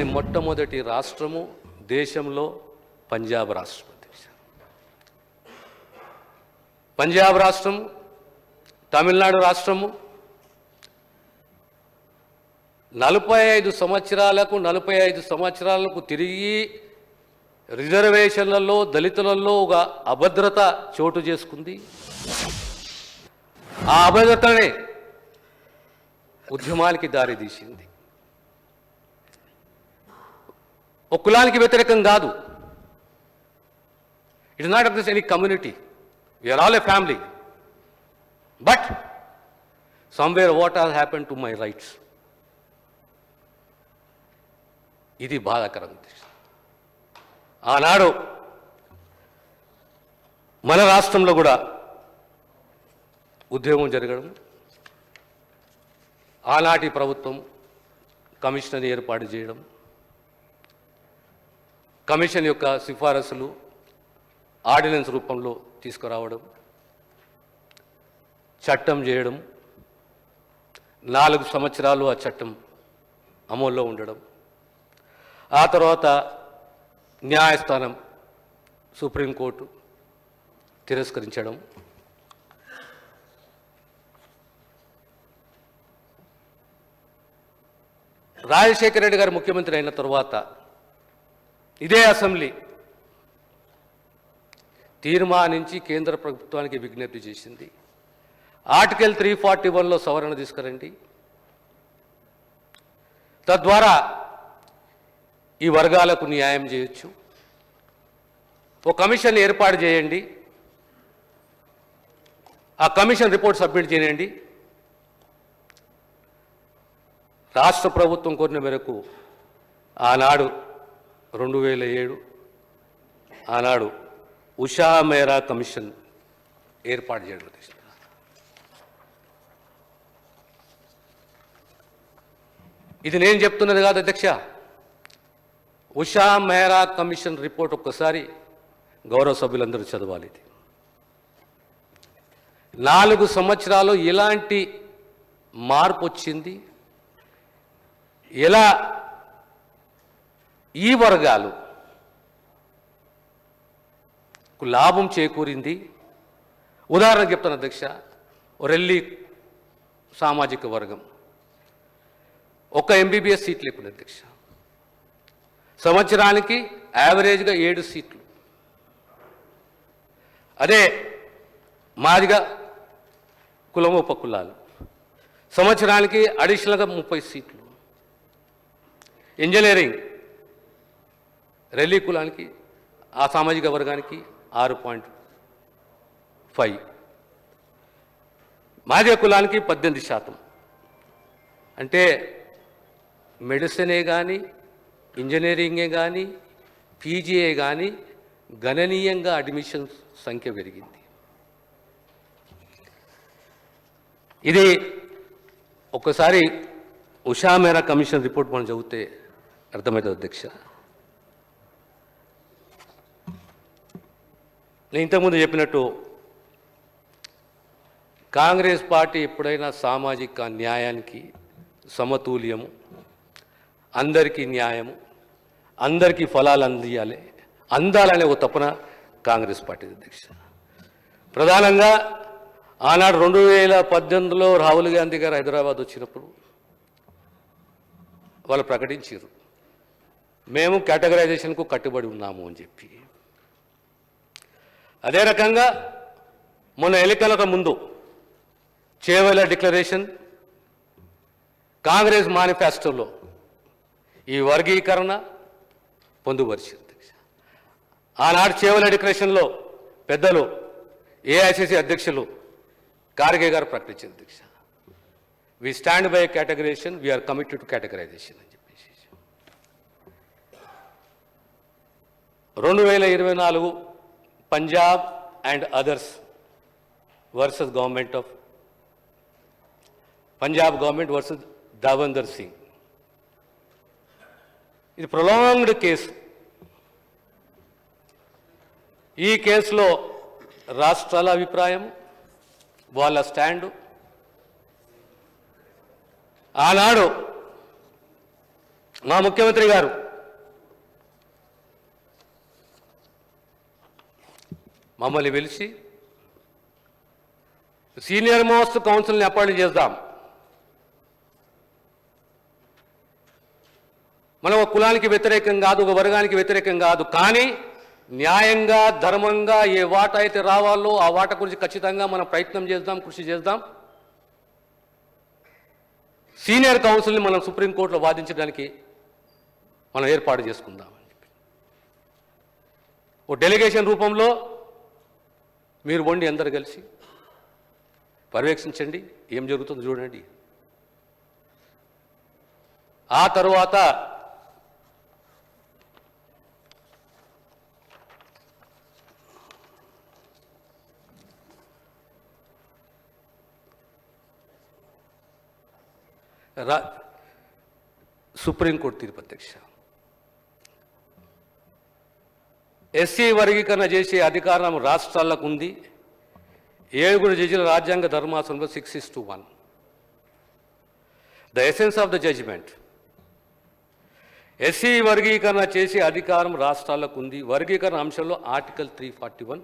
కానీ మొట్టమొదటి రాష్ట్రము దేశంలో పంజాబ్ రాష్ట్రం అధ్యక్ష పంజాబ్ రాష్ట్రం తమిళనాడు రాష్ట్రము. నలభై ఐదు సంవత్సరాలకు నలభై ఐదు సంవత్సరాలకు తిరిగి రిజర్వేషన్లలో దళితులలో ఒక అభద్రత చోటు చేసుకుంది. ఆ అభద్రతనే ఉద్యమానికి దారితీసింది ఒక కులానికి వ్యతిరేకం కాదు. It is not of any community you are all a family but somewhere what are happen to my rights ఇది బాధాకరం ఆనాడు మన రాష్ట్రంలో కూడా ఉద్యమం జరగడం ఆనాటి ప్రభుత్వం కమిషనర్ ఏర్పాటు చేయడం కమిషన్ యొక్క సిఫారసులు ఆర్డినెన్స్ రూపంలో తీసుకురావడం చట్టం చేయడం నాలుగు సంవత్సరాలు ఆ చట్టం అమల్లో ఉండడం ఆ తర్వాత న్యాయస్థానం సుప్రీంకోర్టు తిరస్కరించడం. రాజశేఖర రెడ్డి గారు ముఖ్యమంత్రి అయిన తర్వాత ఇదే అసెంబ్లీ. తీర్మానించి కేంద్ర ప్రభుత్వానికి విజ్ఞప్తి చేసింది. ఆర్టికల్ త్రీ ఫార్టీ వన్లో సవరణ తీసుకురండి. తద్వారా ఈ వర్గాలకు న్యాయం చేయొచ్చు. ఒక కమిషన్ ఏర్పాటు చేయండి. ఆ కమిషన్ రిపోర్ట్ సబ్మిట్ చేయండి. రాష్ట్ర ప్రభుత్వం కోరిన మేరకు ఆనాడు రెండు వేల ఏడు ఆనాడు ఉషా మేరా కమిషన్ ఏర్పాటు చేయడం ఇది నేను చెప్తున్నది కాదు అధ్యక్ష. ఉషా మేరా కమిషన్ రిపోర్ట్ ఒక్కసారి గౌరవ సభ్యులందరూ చదవాలి ఇది. నాలుగు సంవత్సరాలు ఎలాంటి మార్పు వచ్చింది. ఎలా ఈ వర్గాలు కు లాభం చేకూరింది. ఉదాహరణ చెప్తాను అధ్యక్ష రెల్లి సామాజిక వర్గం. ఒక ఎంబీబీఎస్ సీట్లు ఇప్పుడు అధ్యక్ష సంవత్సరానికి యావరేజ్గా ఏడు సీట్లు. అదే మాదిగా కులం ఉపకులాలు సంవత్సరానికి అడిషనల్గా ముప్పై సీట్లు. ఇంజనీరింగ్ రెల్లీ కులానికి ఆ సామాజిక వర్గానికి ఆరు పాయింట్ ఫైవ్. మాదే కులానికి పద్దెనిమిది శాతం. అంటే మెడిసినే కానీ ఇంజనీరింగే కానీ పీజీఏ కానీ గణనీయంగా అడ్మిషన్ సంఖ్య పెరిగింది. ఇది ఒక్కసారి ఉషా మేరా కమిషన్ రిపోర్ట్ మనం చదివితే అర్థమవుతుంది అధ్యక్ష. నేను ఇంతకుముందు చెప్పినట్టు కాంగ్రెస్ పార్టీ ఎప్పుడైనా సామాజిక న్యాయానికి సమతుల్యము అందరికీ న్యాయము అందరికీ ఫలాలు అందియాలి అందాలనే ఒక తపన కాంగ్రెస్ పార్టీ అధ్యక్ష. ప్రధానంగా ఆనాడు రెండు వేల పద్దెనిమిదిలో రాహుల్ గాంధీ గారు హైదరాబాద్ వచ్చినప్పుడు వాళ్ళు ప్రకటించారు మేము కేటగరైజేషన్కు కట్టుబడి ఉన్నాము అని చెప్పి. అదే రకంగా మొన్న ఎన్నికలకు ముందు చేవల డిక్లరేషన్ కాంగ్రెస్ మేనిఫెస్టోలో ఈ వర్గీకరణ పొందుపరిచింది. ఆనాడు చేవల డిక్లరేషన్లో పెద్దలు ఏఐసిసి అధ్యక్షులు ఖార్గే గారు ప్రకటించింది అధ్యక్ష we stand by categorization we are committed to categorization అని చెప్పేసి. రెండు వేల ఇరవై నాలుగు Punjab and others versus government of Punjab government versus Davinder Singh ఇది ప్రొలాంగ్డ్ కేసు ఈ కేసులో రాష్ట్రాల అభిప్రాయం వాళ్ళ స్టాండు. ఆనాడు మా ముఖ్యమంత్రి గారు మమ్మల్ని పిలిచి సీనియర్ మోస్ట్ కౌన్సిల్ని అపాయింట్ చేద్దాం. మనం ఒక కులానికి వ్యతిరేకం కాదు ఒక వర్గానికి వ్యతిరేకం కాదు కానీ న్యాయంగా ధర్మంగా ఏ వాట అయితే రావాలో ఆ వాట గురించి ఖచ్చితంగా మనం ప్రయత్నం చేద్దాం కృషి చేద్దాం. సీనియర్ కౌన్సిల్ని మనం సుప్రీంకోర్టులో వాదించడానికి మనం ఏర్పాటు చేసుకుందాం అని చెప్పి. ఓ డెలిగేషన్ రూపంలో మీరు వండి అందరు కలిసి పర్యవేక్షించండి. ఏం జరుగుతుందో చూడండి. ఆ తరువాత రా సుప్రీంకోర్టు తీర్పు అధ్యక్ష. ఎస్సీ వర్గీకరణ చేసే అధికారం రాష్ట్రాలకు ఉంది ఏడుగురు జడ్జిల రాజ్యాంగ ధర్మాసనంలో six is to one. The essence of the judgement. SC వర్గీకరణ చేసే అధికారం రాష్ట్రాలకు ఉంది వర్గీకరణ అంశంలో ఆర్టికల్ త్రీ ఫార్టీ వన్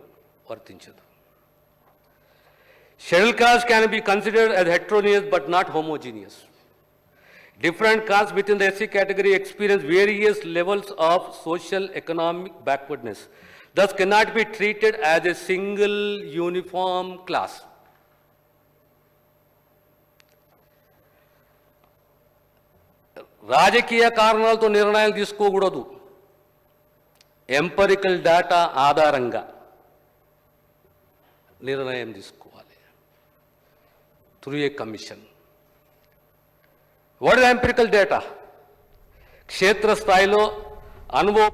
వర్తించదు. Schedule caste can be considered as heterogeneous but not homogeneous. Different castes within the SC category experience various levels of social economic backwardness, thus cannot be treated as a single uniform class. రాజకీయ కారణాలతో నిర్ణయాలు తీసుకోకూడదు empirical data ఆధారంగా నిర్ణయం తీసుకోవాలి through a commission what empirical data క్షేత్రస్థాయిలో అనుభవం